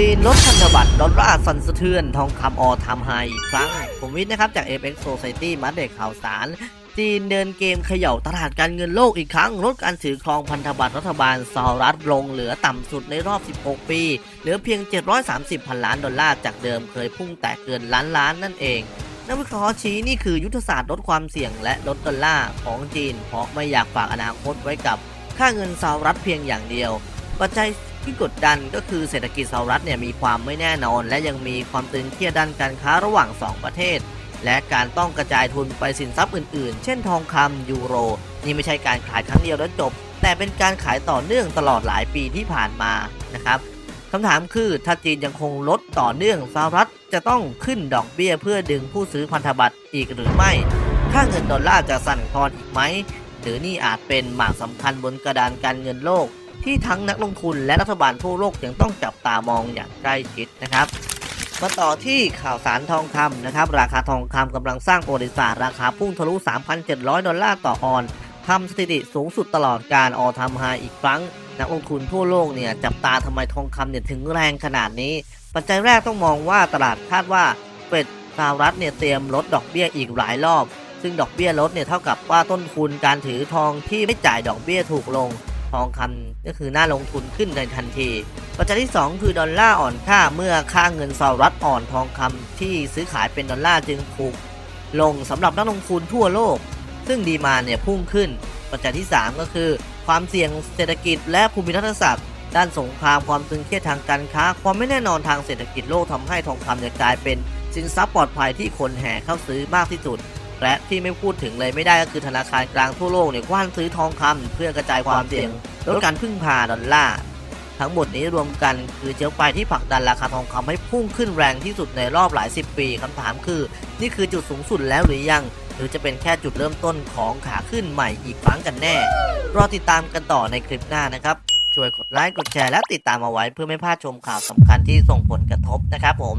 จีนลดพันธบัตรดอลลาร์สั่นสะเทือน ทองคำออทำไฮอีกครั้ง ผมวิทย์นะครับ จาก FX Society มัดเด็กข่าวสาร จีนเดินเกมเขย่าตลาดการเงินโลกอีกครั้ง ลดการถือครองพันธบัตรรัฐบาลสหรัฐลงเหลือต่ำสุดในรอบ 16 ปี เหลือเพียง 730 พันล้านดอลลาร์จากเดิมเคยพุ่งแตะเกินล้านล้านนั่นเองนักวิเคราะห์ชี้นี่คือยุทธศาสตร์ลดความเสี่ยงและลดดอลลาร์ของจีน เพราะไม่อยากฝากอนาคตไว้กับค่าเงินสหรัฐเพียงอย่างเดียว ปัจจัย ที่กดดันก็คือเศรษฐกิจสหรัฐเนี่ยมีความไม่แน่นอน และยังมีความตึงเครียดด้านการค้าระหว่าง 2 ประเทศ และการต้องกระจายทุนไปสินทรัพย์อื่นๆ เช่นทองคำยูโร นี่ไม่ใช่การขายครั้งเดียวแล้วจบ แต่เป็นการขายต่อเนื่องตลอดหลายปีที่ผ่านมานะครับคำถามคือถ้าจีนยังคงลดต่อเนื่องสหรัฐจะต้องขึ้นดอกเบี้ยเพื่อดึงผู้ซื้อพันธบัตรอีกหรือไม่ค่าเงินดอลลาร์จะสั่นคลอนอีกไหมหรือนี่อาจเป็นหมากสำคัญบนกระดานการเงินโลก ที่ทั้งนักลงทุนและรัฐบาลทั่วโลกยังต้องจับตามองอย่างใกล้ชิดนะครับมาต่อที่ข่าวสารทองคำนะครับ ราคาทองคำกำลังสร้างประวัติศาสตร์ราคาพุ่งทะลุ 3,700 ดอลลาร์ต่อออนทำสถิติสูงสุดตลอดการออทำไฮอีกครั้ง นักลงทุนทั่วโลกเนี่ยจับตาทำไมทองคำเนี่ยถึงแรงขนาดนี้ ปัจจัยแรกต้องมองว่าตลาดคาดว่าเฟดสหรัฐเนี่ยเตรียมลดดอกเบี้ยอีกหลายรอบ ซึ่งดอกเบี้ยลดเนี่ยเท่ากับว่าต้นทุนการถือทองที่ไม่จ่ายดอกเบี้ยถูกลง ทองคำก็คือน่าลงทุนขึ้นในทันที ปัจจัยที่ 2 คือดอลลาร์อ่อนค่าเมื่อค่าเงินสหรัฐอ่อนทองคำที่ซื้อขายเป็นดอลลาร์จึงถูกลงสำหรับนักลงทุนทั่วโลก ซึ่งดีมาเนี่ยพุ่งขึ้น ปัจจัยที่ 3 ก็คือ ความเสี่ยงเศรษฐกิจและภูมิรัฐศาสตร์ด้านสงครามความตึงเครียดทางการค้า ความไม่แน่นอนทางเศรษฐกิจโลกทำให้ทองคำเนี่ยกลายเป็นสินทรัพย์ปลอดภัยที่คนแห่เข้าซื้อมากที่สุด และที่ไม่พูดถึงเลยไม่ได้ก็คือธนาคารกลางทั่วโลกเนี่ยกว้านซื้อทองคำเพื่อกระจายความเสี่ยงลดการพึ่งพาดอลลาร์ทั้งหมดนี้รวมกันคือเชื้อไฟที่ผลักดันราคาทองคำให้พุ่งขึ้นแรงที่สุดในรอบหลายสิบปีคำถามคือ นี่คือจุดสูงสุดแล้วหรือยัง หรือจะเป็นแค่จุดเริ่มต้นของขาขึ้นใหม่อีกครั้งกันแน่ รอติดตามกันต่อในคลิปหน้านะครับช่วยกดไลค์กดแชร์และติดตามเอาไว้เพื่อไม่พลาดชมข่าวสำคัญที่ส่งผลกระทบนะครับผม